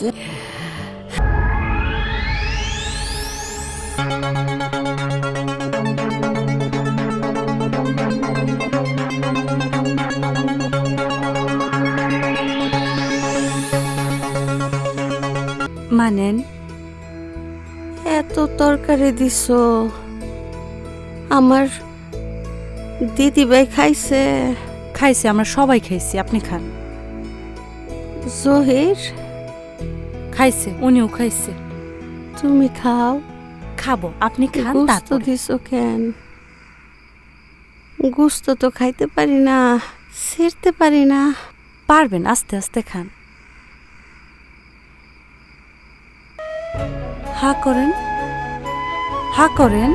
যে মানেন, এত তরকারি দিছ। আমার দিদি ভাই খাইছে। খাইছে, আমরা সবাই খাইছি, আপনি খান। জহির? খাইছে। উনিও খাইছে। তুমি খাও। খাব। আপনি খান গুস্ত তারপর। দিছ কেন? গুস্ত তো খাইতে পারি না ছিঁড়তে পারি না। পারবেন আস্তে আস্তে খান। হা করেন। হা করেন।